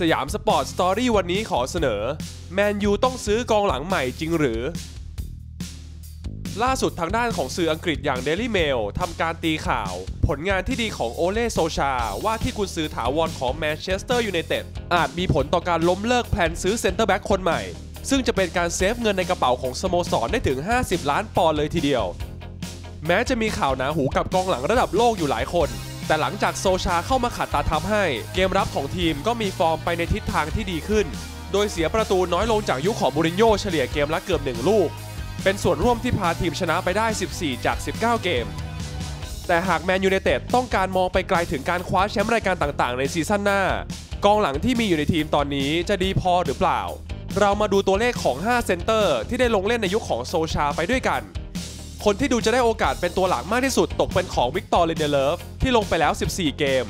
สยามสปอร์ตสตอรี่วันนี้ขอเสนอ แมนยูต้องซื้อกองหลังใหม่จริงหรือ ล่าสุดทางด้านของสื่ออังกฤษอย่าง Daily Mail ทำการตีข่าว ผลงานที่ดีของโอเล่โซชา ว่าที่กุนซือถาวรของแมนเชสเตอร์ยูไนเต็ดอาจมีผลต่อการล้มเลิกแผนซื้อเซ็นเตอร์แบ็กคนใหม่ ซึ่งจะเป็นการเซฟเงินในกระเป๋าของสโมสรได้ถึง 50 ล้านปอนด์เลยทีเดียว แม้จะมีข่าวหนาหูกับกองหลังระดับโลกอยู่หลายคน แต่หลังจากโซชาเข้ามาขัดตาทับให้ เกมรับของทีมก็มีฟอร์มไปในทิศทางที่ดีขึ้น โดยเสียประตูน้อยลงจากยุคของบูรินโญ่เฉลี่ยเกมละเกือบ1ลูก เป็นส่วนร่วมที่พาทีมชนะไปได้ 14 จาก 19 เกม แต่หากแมนยูไนเต็ดต้องการมองไปไกลถึงการคว้าแชมป์รายการต่างๆ ในซีซั่นหน้า กองหลังที่มีอยู่ในทีมตอนนี้จะดีพอหรือเปล่า เรามาดูตัวเลขของ 5 เซนเตอร์ที่ได้ลงเล่นในยุคของโซชาไปด้วยกัน คนที่ดูจะได้โอกาสเป็นตัวหลักมากที่สุดตกเป็นของวิกตอร์เลเนเลฟที่ลงไปแล้ว 14 เกม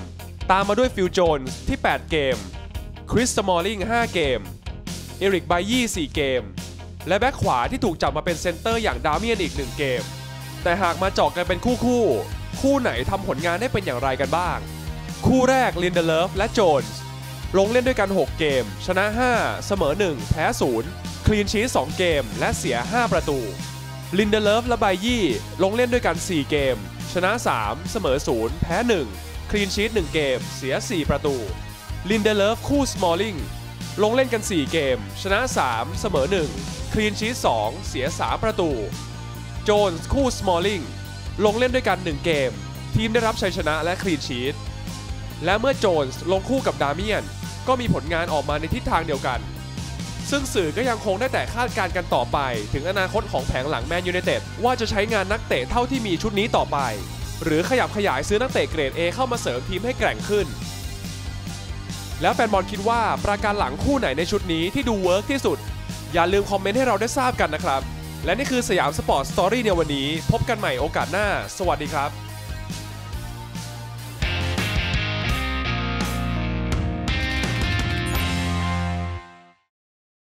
ตามมาด้วยฟิลโจนส์ที่ 8 เกม คริสสมอลลิง 5 เกม เอริกไบยี่ 4 เกม และแบ็คขวาที่ถูกจับมาเป็นเซนเตอร์อย่างดาเมียนอีก 1 เกม แต่หากมาเจาะกันเป็นคู่คู่ คู่ไหนทำผลงานได้เป็นอย่างไรกันบ้าง คู่แรกลินเดเลฟและโจนส์ลงเล่นด้วยกัน 6 เกม ชนะ 5 เสมอ 1 แพ้ 0 คลีนชีส2เกม และเสีย 5 ประตู ลินเดเลฟและไบยี่ลงเล่นด้วยกัน 4 เกม ชนะ 3 เสมอ 0 แพ้ 1 คลีนชีส1เกม เสีย 4 ประตู ลินเดเลฟคู่สมอลลิงลงเล่นกัน 4 เกม ชนะ 3 เสมอ 1 คลีนชีส2เสีย 3 ประตู โจนส์คู่สมอลลิงลงเล่นด้วยกัน 1 เกม ทีมได้รับชัยชนะและคลีนชีสและเมื่อโจนส์ลงคู่กับดาเมียนก็มีผลงานออกมาในทิศทางเดียวกัน ซึ่งสื่อก็ยังคงได้แต่คาดการณ์กันต่อไป ถึงอนาคตของแผงหลังแมนยูไนเต็ดว่าจะใช้งานนักเตะเท่าที่มีชุดนี้ต่อไป หรือขยับขยายซื้อนักเตะเกรด A เข้ามาเสริมทีมให้แกร่งขึ้น แล้วแฟนบอลคิดว่าประการหลังคู่ไหนในชุดนี้ที่ดูเวิร์กที่สุด อย่าลืมคอมเมนต์ให้เราได้ทราบกันนะครับ และนี่คือสยามสปอร์ตสตอรี่ในวันนี้ พบกันใหม่โอกาสหน้า สวัสดีครับ